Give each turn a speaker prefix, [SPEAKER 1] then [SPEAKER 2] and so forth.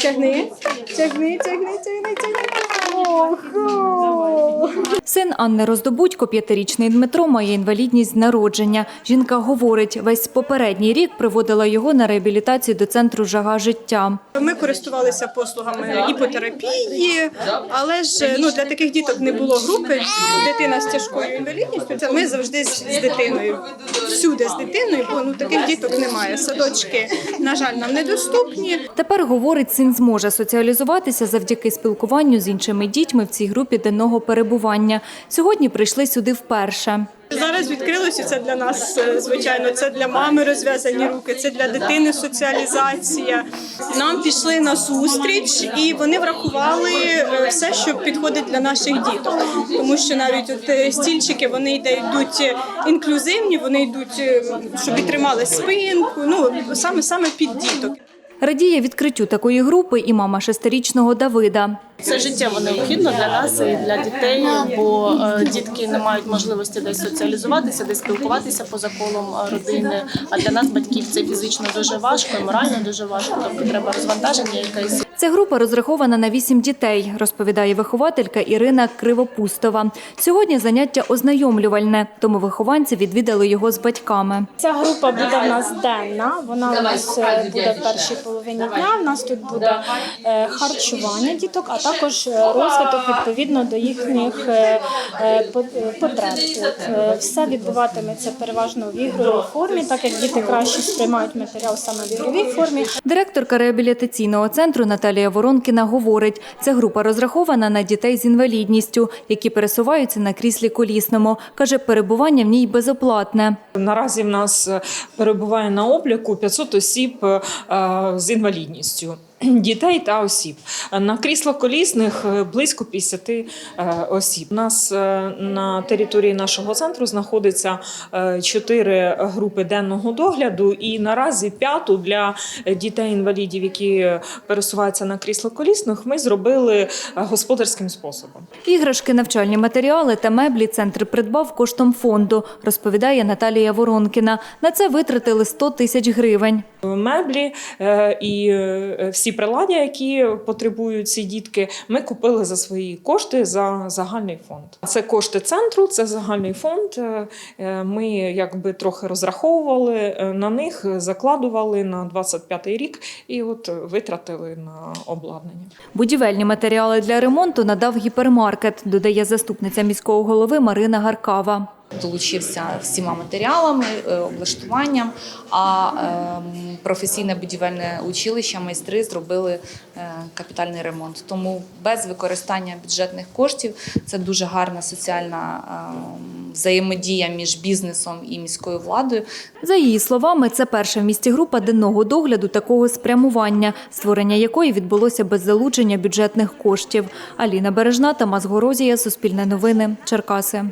[SPEAKER 1] चेक नहीं है चेक नहीं चेक नहीं चेक नहीं चेक नहीं
[SPEAKER 2] Син Анни Роздобудько, п'ятирічний Дмитро, має інвалідність з народження. Жінка говорить, весь попередній рік приводила його на реабілітацію до центру жага життя.
[SPEAKER 1] Ми користувалися послугами іпотерапії, але ж ну для таких діток не було групи. Дитина з тяжкою інвалідністю. Це ми завжди з, з дитиною, всюди з дитиною, бо ну таких діток немає. Садочки, на жаль, нам недоступні.
[SPEAKER 2] Тепер говорить, син зможе соціалізуватися завдяки спілкуванню з іншими дітьми в цій групі денного перебування. Сьогодні прийшли сюди вперше.
[SPEAKER 1] Зараз відкрилося це для нас, е, звичайно. Це для мами розв'язані руки, це для дитини соціалізація. Нам пішли на зустріч, і вони врахували е, все, що підходить для наших діток. Тому що навіть от е, стільчики вони йдуть інклюзивні, вони йдуть, щоб і тримали спинку. Ну саме саме під діток.
[SPEAKER 2] Радіє відкриттю такої групи і мама шестирічного Давида.
[SPEAKER 3] Це життєво необхідно для нас і для дітей, бо е, дітки не мають можливості десь соціалізуватися, десь спілкуватися поза колом е, родини. А для нас, батьків, це фізично дуже важко, і морально дуже важко. Тобто треба розвантаження якесь.
[SPEAKER 2] Ця група розрахована на вісім дітей, розповідає вихователька Ірина Кривопустова. Сьогодні заняття ознайомлювальне, тому вихованці відвідали його з батьками.
[SPEAKER 4] Ця група буде в нас денна. Вона у нас е, буде в першій половині дня. У нас тут буде е, харчування діток, а також е, розвиток відповідно до їхніх потреб. От, е, Все відбуватиметься переважно в ігровій формі, так як діти краще сприймають матеріал саме в ігровій формі.
[SPEAKER 2] Директорка реабілітаційного центру Наталія Воронкіна говорить, ця група розрахована на дітей з інвалідністю, які пересуваються на кріслі колісному. Каже, перебування в ній безоплатне.
[SPEAKER 5] Наразі в нас е, перебуває на обліку 500 осіб е, з інвалідністю. Дітей та осіб на кріслах колісних е, близько 50 е, осіб. У нас е, на території нашого центру знаходиться чотири групи денного догляду, і наразі п'яту для дітей-інвалідів, які пересуваються на кріслах колісних, ми зробили господарським способом.
[SPEAKER 2] Іграшки, навчальні матеріали та меблі центр придбав коштом фонду, розповідає Наталія Воронкіна. На це витратили 100 тисяч гривень.
[SPEAKER 5] Меблі е, і е, всі приладдя, які потребують ці дітки, ми купили за свої кошти за загальний фонд. Це кошти центру, це загальний фонд. Е, Ми якби трохи розраховували на них, закладували на 25-й рік і от витратили на обладнання.
[SPEAKER 2] Будівельні матеріали для ремонту надав гіпермаркет, додає заступниця міського голови Марина Гаркава.
[SPEAKER 6] Долучився всіма матеріалами, е, облаштуванням. А ем, професійне будівельне училище майстри зробили е, капітальний ремонт. Тому без використання бюджетних коштів це дуже гарна соціальна ем, взаємодія між бізнесом і міською владою.
[SPEAKER 2] За її словами, це перша в місті група денного догляду такого спрямування, створення якої відбулося без залучення бюджетних коштів. Аліна Бережна, Тамас Горозія, Суспільне новини, Черкаси.